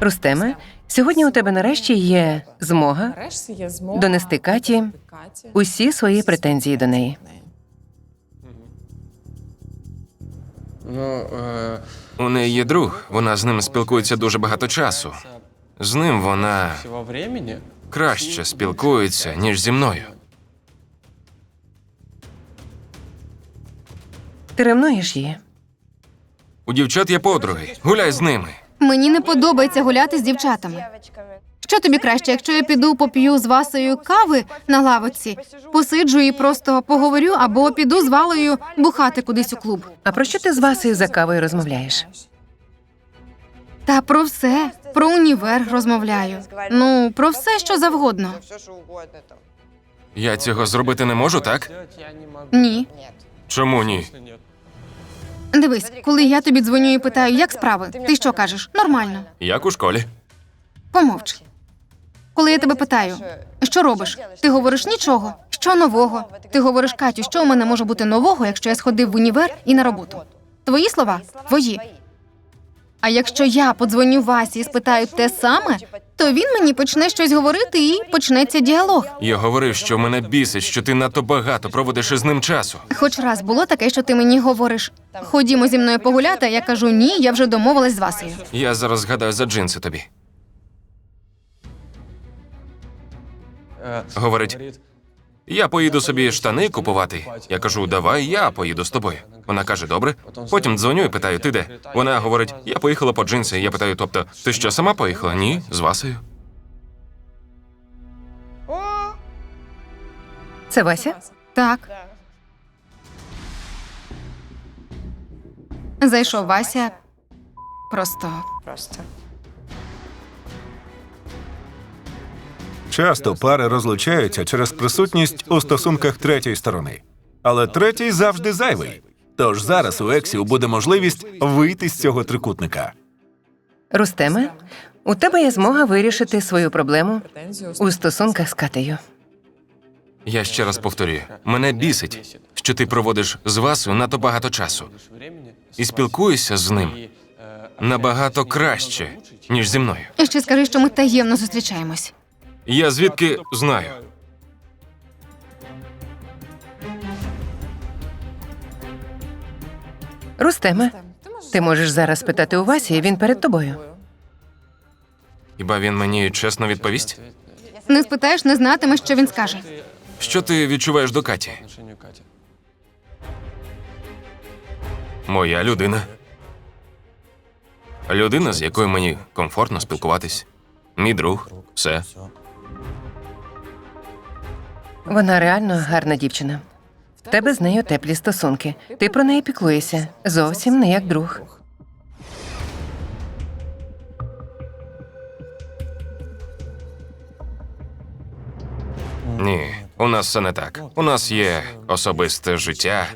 Рустеме, сьогодні у тебе нарешті є змога донести Каті Каті усі свої претензії до неї. Ну, е, У неї є друг, вона з ним спілкується дуже багато часу. З ним вона краще спілкується, ніж зі мною. Ти ревнуєш її? У дівчат є подруги. Гуляй з ними. Мені не подобається гуляти з дівчатами. Що тобі краще, якщо я піду поп'ю з Васею кави на лавочці, посиджу і просто поговорю, або піду з Валею бухати кудись у клуб. А про що ти з Васею за кавою розмовляєш? Та про все, про універ розмовляю. Ну, про все, що завгодно. Я цього зробити не можу, так? Ні. Чому ні? Дивись, коли я тобі дзвоню і питаю, як справи, ти що кажеш? Нормально. Як у школі. Помовч. Коли я тебе питаю, що робиш? Ти говориш нічого. Що нового? Ти говориш, Катю, що у мене може бути нового, якщо я сходив в універ і на роботу? Твої слова? Твої. А якщо я подзвоню Васі і спитаю те саме, то він мені почне щось говорити і почнеться діалог. Я говорив, що мене бісить, що ти надто багато проводиш із ним часу. Хоч раз було таке, що ти мені говориш: ходімо зі мною погуляти, а я кажу ні, я вже домовилась з Васею. Я зараз згадаю за джинси тобі. Е, Говорить, я поїду собі штани купувати. Я кажу, давай я поїду з тобою. Вона каже, добре. Потім дзвоню і питаю, ти де? Вона говорить, я поїхала по джинси. Я питаю, тобто, ти що сама поїхала? Ні, з Васею. Це Вася? Так, зайшов Вася. Просто Просто. Часто пари розлучаються через присутність у стосунках третьої сторони. Але третій завжди зайвий. Тож зараз у Ексів буде можливість вийти з цього трикутника. Рустеме, у тебе є змога вирішити свою проблему у стосунках з Катею. Я ще раз повторюю: мене бісить, що ти проводиш з Васею надто багато часу і спілкуєшся з ним набагато краще, ніж зі мною. і ще скажи, що ми таємно зустрічаємось. Я звідки знаю? Рустеме, ти можеш зараз питати у Васі, він перед тобою. Хіба він мені чесно відповість? Не спитаєш, не знатимеш, що він скаже. Що ти відчуваєш до Каті? Моя людина. Людина, з якою мені комфортно спілкуватись. Мій друг, все. Вона реально гарна дівчина. В тебе з нею теплі стосунки. Ти про неї піклуєшся. Зовсім не як друг. Ні, у нас все не так. У нас є особисте життя.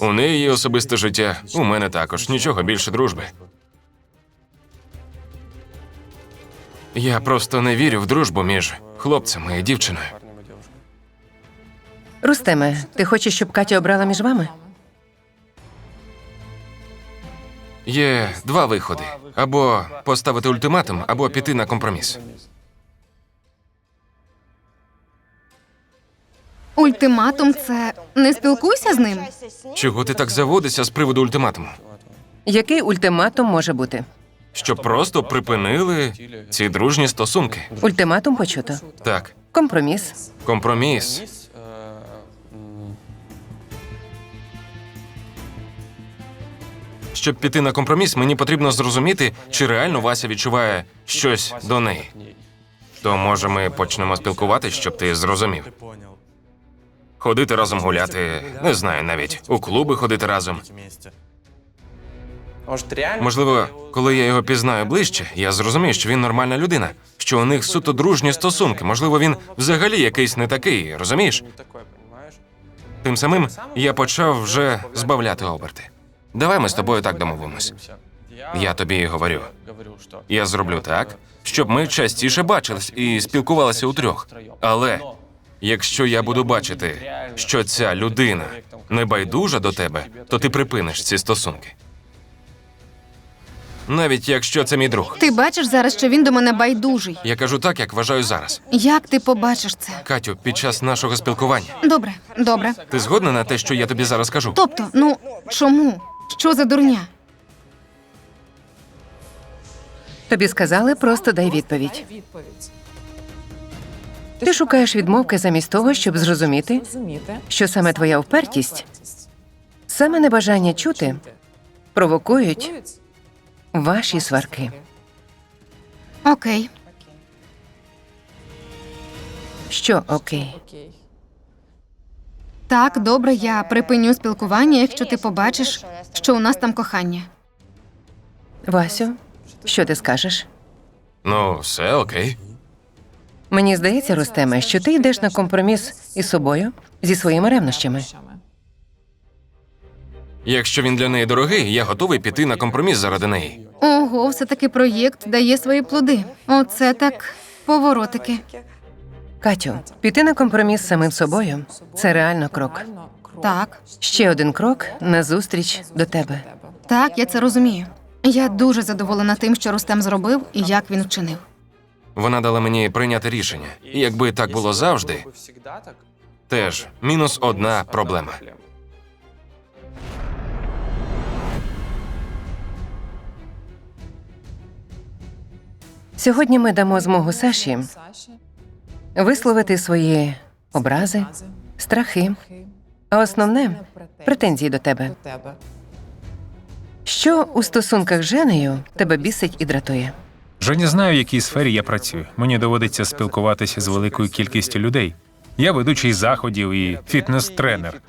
У неї є особисте життя. У мене також. Нічого більше дружби. Я просто не вірю в дружбу між хлопцями і дівчиною. Рустеме, ти хочеш, щоб Катя обрала між вами? Є два виходи: або поставити ультиматум, або піти на компроміс. Ультиматум це не спілкуйся з ним. Чого ти так заводишся з приводу ультиматуму? Який ультиматум може бути? Щоб просто припинили ці дружні стосунки. Ультиматум почуто. Так, Компроміс. компроміс. Щоб піти на компроміс, мені потрібно зрозуміти, чи реально Вася відчуває щось до неї. То може ми почнемо спілкуватись, щоб ти зрозумів. Ходити разом гуляти, не знаю навіть у клуби ходити разом. Можливо, коли я його пізнаю ближче, я зрозумію, що він нормальна людина, що у них суто дружні стосунки. Можливо, він взагалі якийсь не такий, розумієш? Тим самим я почав вже збавляти оберти. Давай ми з тобою так домовимось. Я тобі і говорю. Я зроблю так, щоб ми частіше бачились і спілкувалися утрьох. Але якщо я буду бачити, що ця людина не байдужа до тебе, то ти припиниш ці стосунки. Навіть якщо це мій друг. Ти бачиш зараз, що він до мене байдужий. Я кажу так, як вважаю зараз. Як ти побачиш це? Катю, під час нашого спілкування. Добре, добре. Ти згодна на те, що я тобі зараз кажу? Тобто, ну чому? Що за дурня? Тобі сказали, просто дай відповідь. Ти шукаєш відмовки замість того, щоб зрозуміти, що саме твоя впертість, саме небажання чути провокують ваші сварки. Окей. Що окей? Так, добре, я припиню спілкування, якщо ти побачиш, що у нас там кохання. Васю, що ти скажеш? Ну, все окей. Мені здається, Рустеме, що ти йдеш на компроміс із собою, зі своїми ревнощами. Якщо він для неї дорогий, я готовий піти на компроміс заради неї. Ого, все-таки проєкт дає свої плоди. Оце так поворотики. Катю, піти на компроміс з самим собою це реально крок. Так, Ще один крок назустріч до тебе. так, я це розумію. Я дуже задоволена тим, що Рустем зробив і як він вчинив. Вона дала мені прийняти рішення. І якби так було завжди, теж мінус одна проблема. Сьогодні ми дамо змогу Саші висловити свої образи, страхи, а основне претензії до тебе. Що у стосунках з Женею тебе бісить і дратує? Вже не знаю, в якій сфері я працюю. Мені доводиться спілкуватися з великою кількістю людей. Я ведучий заходів і фітнес-тренер.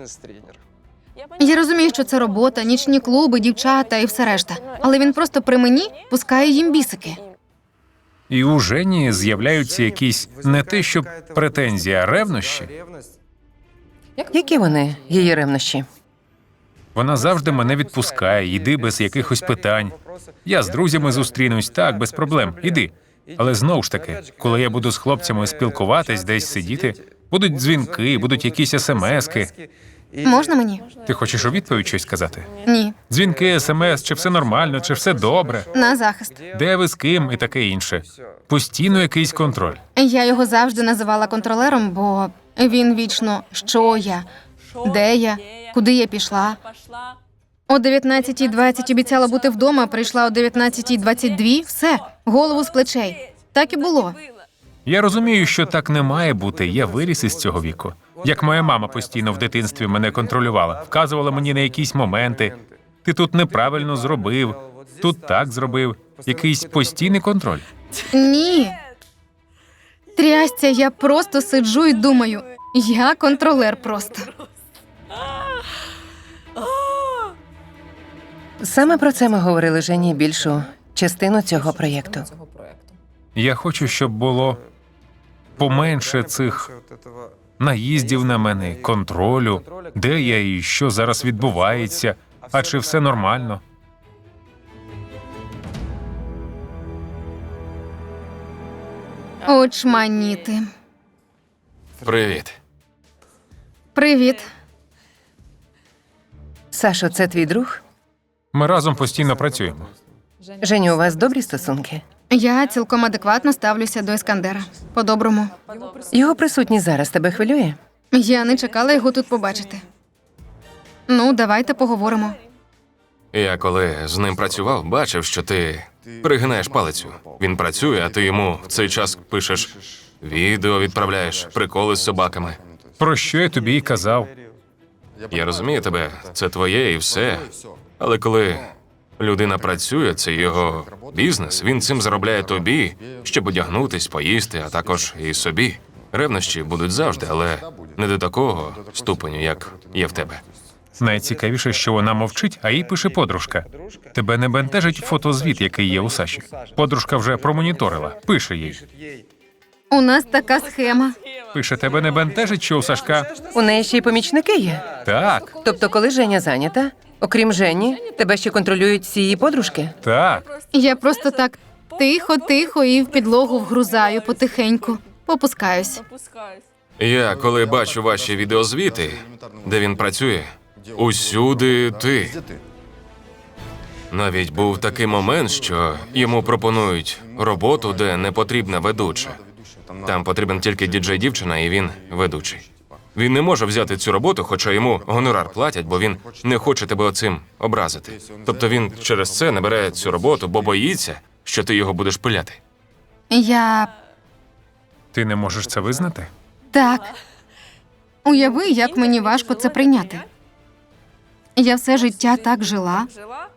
Я розумію, що це робота, нічні клуби, дівчата і все решта. Але він просто при мені пускає їм бісики. І у Жені з'являються якісь не те, що претензії, а ревнощі. Які вони, її ревнощі? Вона завжди мене відпускає, йди без якихось питань. Я з друзями зустрінусь, так, без проблем. Іди. Але знову ж таки, коли я буду з хлопцями спілкуватись, десь сидіти, будуть дзвінки, будуть якісь смски. Можна мені? Ти хочеш у відповідь щось сказати? Ні. Дзвінки, смс, чи все нормально, чи все добре, На захист. де ви з ким і таке інше. Постійно якийсь контроль. Я його завжди називала контролером, бо він вічно що я, де я, куди я пішла. О 19.20 обіцяла бути вдома, прийшла о 19.22, все, голову з плечей. Так і було. Я розумію, що так не має бути. Я виріс із цього віку. Як моя мама постійно в дитинстві мене контролювала, вказувала мені на якісь моменти. Ти тут неправильно зробив, тут так зробив. Якийсь постійний контроль. Ні. Трясця, я просто сиджу і думаю. Я контролер просто. Саме про це ми говорили Жені більшу частину цього проєкту. Я хочу, щоб було поменше цих наїздів на мене, контролю, де я і що зараз відбувається, а чи все нормально. Очманіти. Привіт. Привіт. Сашо, це твій друг? Ми разом постійно працюємо. Женю, у вас добрі стосунки? Я цілком адекватно ставлюся до Іскандера. По-доброму. Його присутність зараз тебе хвилює? Я не чекала його тут побачити. Ну, давайте поговоримо. Я коли з ним працював, бачив, що ти пригинаєш палицю. Він працює, а ти йому в цей час пишеш відео, відправляєш, приколи з собаками. Про що я тобі і казав? Я розумію тебе, це твоє і все. Але коли людина працює, це його бізнес. Він цим заробляє тобі, щоб одягнутись, поїсти, а також і собі. Ревнощі будуть завжди, але не до такого ступеню, як є в тебе. Найцікавіше, що вона мовчить, а їй пише подружка. Тебе не бентежить фотозвіт, який є у Саші. Подружка вже промоніторила. Пише їй. У нас така схема. Пише, тебе не бентежить, що у Сашка. У неї ще й помічники є. Так, Тобто, коли Женя зайнята, окрім Жені, тебе ще контролюють всі її подружки? так. Я просто так тихо, тихо і в підлогу вгрузаю потихеньку. Попускаюсь. Я коли бачу ваші відеозвіти, де він працює, усюди ти. Навіть був такий момент, що йому пропонують роботу, де не потрібна ведуча. Там потрібен тільки діджей-дівчина, і він ведучий. Він не може взяти цю роботу, хоча йому гонорар платять, бо він не хоче тебе оцим образити. Тобто він через це не бере цю роботу, бо боїться, що ти його будеш пиляти. Я Ти не можеш це визнати? так. Уяви, як мені важко це прийняти. Я все життя так жила,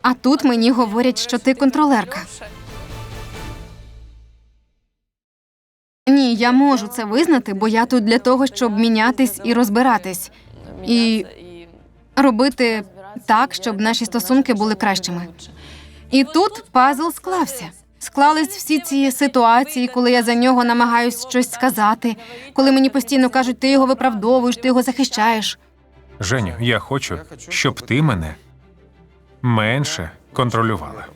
а тут мені говорять, що ти контролерка. Ні, я можу це визнати, бо я тут для того, щоб мінятись і розбиратись, і робити так, щоб наші стосунки були кращими. І тут пазл склався. Склались всі ці ситуації, коли я за нього намагаюсь щось сказати, коли мені постійно кажуть, ти його виправдовуєш, ти його захищаєш. Женю, я хочу, щоб ти мене менше контролювала.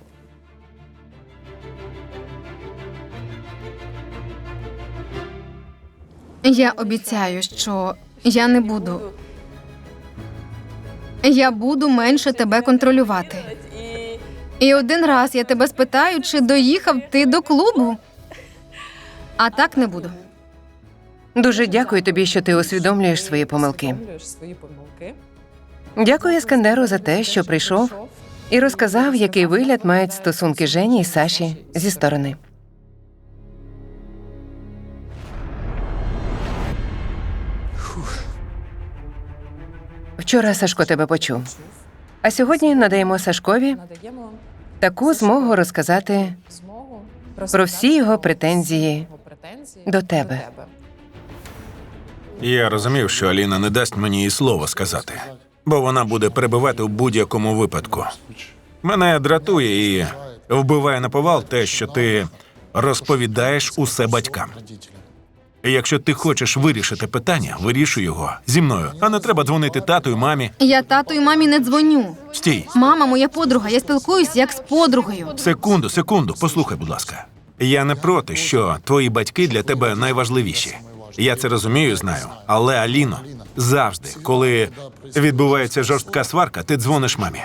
Я обіцяю, що я не буду. Я буду менше тебе контролювати. І один раз я тебе спитаю, чи доїхав ти до клубу. А так не буду. Дуже дякую тобі, що ти усвідомлюєш свої помилки. Дякую Іскандеру за те, що прийшов і розказав, який вигляд мають стосунки Жені і Саші зі сторони. Вчора Сашко тебе почув. А сьогодні надаємо Сашкові таку змогу розказати про всі його претензії до тебе. Я розумів, що Аліна не дасть мені і слова сказати, бо вона буде перебивати у будь-якому випадку. Мене дратує і вбиває на повал те, що ти розповідаєш усе батькам. І якщо ти хочеш вирішити питання, вирішуй його зі мною, а не треба дзвонити тату і мамі. Я тату і мамі не дзвоню. Стій, Мама моя подруга, я спілкуюсь як з подругою. секунду, секунду, послухай, будь ласка. Я не проти, що твої батьки для тебе найважливіші. Я це розумію, і знаю. Але Аліно, завжди, коли відбувається жорстка сварка, ти дзвониш мамі.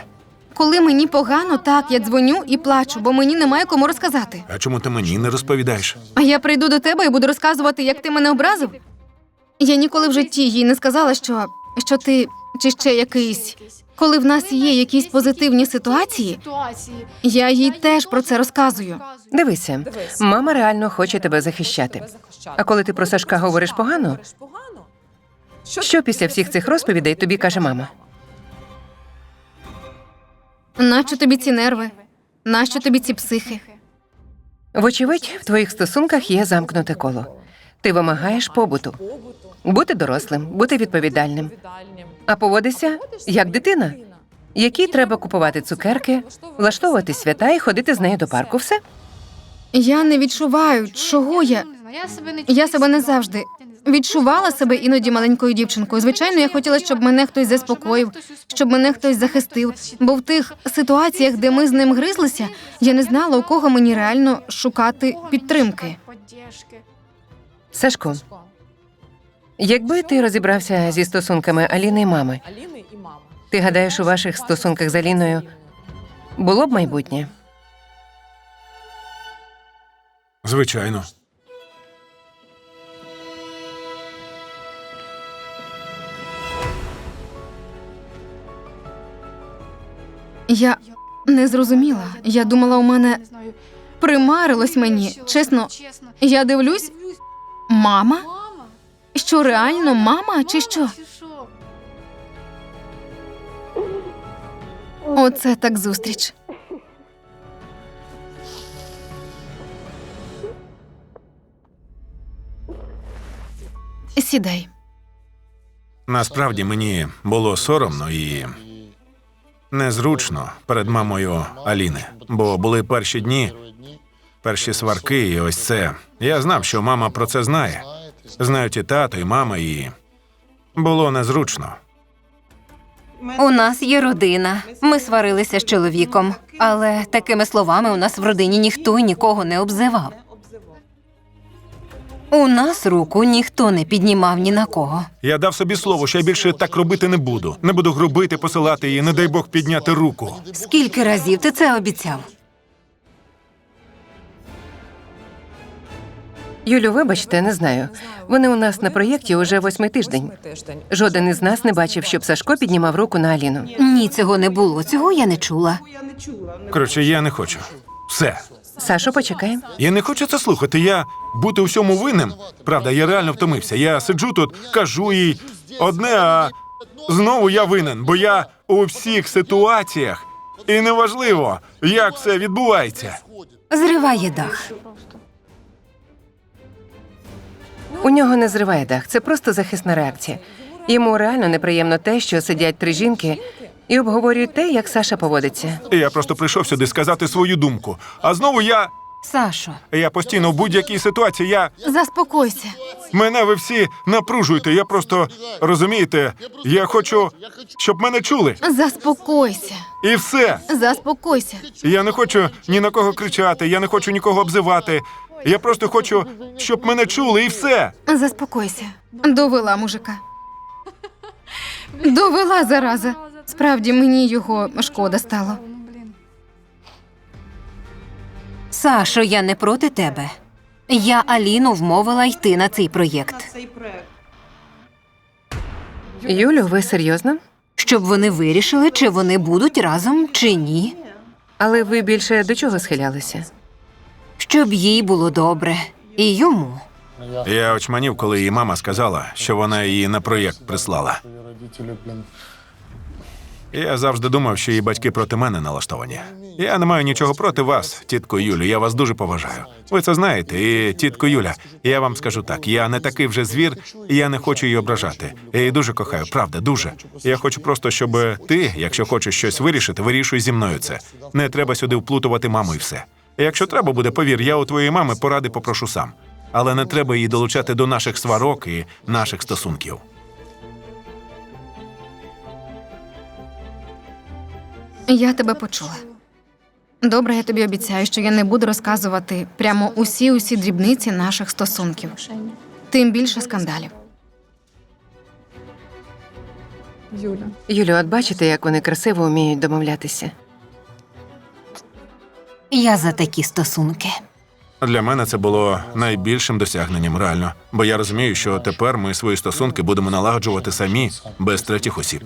Коли мені погано, так я дзвоню і плачу, бо мені немає кому розказати. А чому ти мені не розповідаєш? А я прийду до тебе і буду розказувати, як ти мене образив. Я ніколи в житті їй не сказала, що, що ти чи ще якийсь. Коли в нас є якісь позитивні ситуації, я їй теж про це розказую. Дивися, мама реально хоче тебе захищати. А коли ти про Сашка говориш погано, що після всіх цих розповідей тобі каже мама? Нащо тобі ці нерви? Нащо тобі ці психи? Вочевидь, в твоїх стосунках є замкнуте коло. Ти вимагаєш побуту, бути дорослим, бути відповідальним, відповідальним. а поводишся як дитина, якій треба купувати цукерки, влаштовувати свята і ходити з нею до парку. Все Я не відчуваю, чого я. Я себе не завжди відчувала себе іноді маленькою дівчинкою. Звичайно, я хотіла, щоб мене хтось заспокоїв, щоб мене хтось захистив. Бо в тих ситуаціях, де ми з ним гризлися, я не знала, у кого мені реально шукати підтримки. Сашко, якби ти розібрався зі стосунками Аліни і мами, ти гадаєш, у ваших стосунках з Аліною було б майбутнє? Звичайно. Я не зрозуміла. Я думала, у мене примарилось мені. Чесно, я дивлюсь, мама? Що реально мама чи що? Оце так зустріч. Сідай. Насправді мені було соромно і незручно перед мамою Аліни, бо були перші дні, перші сварки, і ось це. Я знав, що мама про це знає. Знають і тато, і мама, і було незручно. У нас є родина. Ми сварилися з чоловіком, але такими словами у нас в родині ніхто і нікого не обзивав. У нас руку ніхто не піднімав ні на кого. Я дав собі слово, що я більше так робити не буду. Не буду грубити, посилати її, не дай Бог підняти руку. Скільки разів ти це обіцяв? Юлю, вибачте, не знаю. Вони у нас на проєкті уже восьмий тиждень. Тиждень. Жоден із нас не бачив, щоб Сашко піднімав руку на Аліну. Ні, цього не було. Цього я не чула. Коротше, я не хочу. Все. Сашо, почекай. Я не хочу це слухати. Я бути у всьому винним. Правда, я реально втомився. Я сиджу тут, кажу їй одне, а знову я винен, бо я у всіх ситуаціях. І неважливо, як все відбувається. Зриває дах. У нього не зриває дах, це просто захисна реакція. Йому реально неприємно те, що сидять три жінки і обговорюють те, як Саша поводиться. Я просто прийшов сюди сказати свою думку. А знову я. Сашо, Я постійно в будь-якій ситуації. Я Заспокойся. мене ви всі напружуєте. Я просто розумієте, я хочу, щоб мене чули. Заспокойся. І все. Заспокойся. Я не хочу ні на кого кричати, я не хочу нікого обзивати. Я просто хочу, щоб мене чули, і все. Заспокойся. Довела мужика. Довела зараза. Справді мені його шкода стало. Сашо, я не проти тебе. Я Аліну вмовила йти на цей проєкт, Юлю, ви серйозно? щоб вони вирішили, чи вони будуть разом, чи ні. Але ви більше до чого схилялися? Щоб їй було добре. І йому. Я очманів, коли її мама сказала, що вона її на проєкт прислала. Я завжди думав, що її батьки проти мене налаштовані. Я не маю нічого проти вас, тітко Юлю. Я вас дуже поважаю. Ви це знаєте, і тітко Юля, я вам скажу так: я не такий вже звір, і я не хочу її ображати. Я її дуже кохаю, правда, дуже. Я хочу просто, щоб ти, якщо хочеш щось вирішити, вирішуй зі мною це. Не треба сюди вплутувати маму і все. Якщо треба буде, повір, я у твоєї мами поради попрошу сам. Але не треба її долучати до наших сварок і наших стосунків. Я тебе почула. Добре, я тобі обіцяю, що я не буду розказувати прямо усі усі дрібниці наших стосунків. Тим більше скандалів. Юля. Юлю, от бачите, як вони красиво вміють домовлятися. Я за такі стосунки. Для мене це було найбільшим досягненням, реально. Бо я розумію, що тепер ми свої стосунки будемо налагоджувати самі без третіх осіб.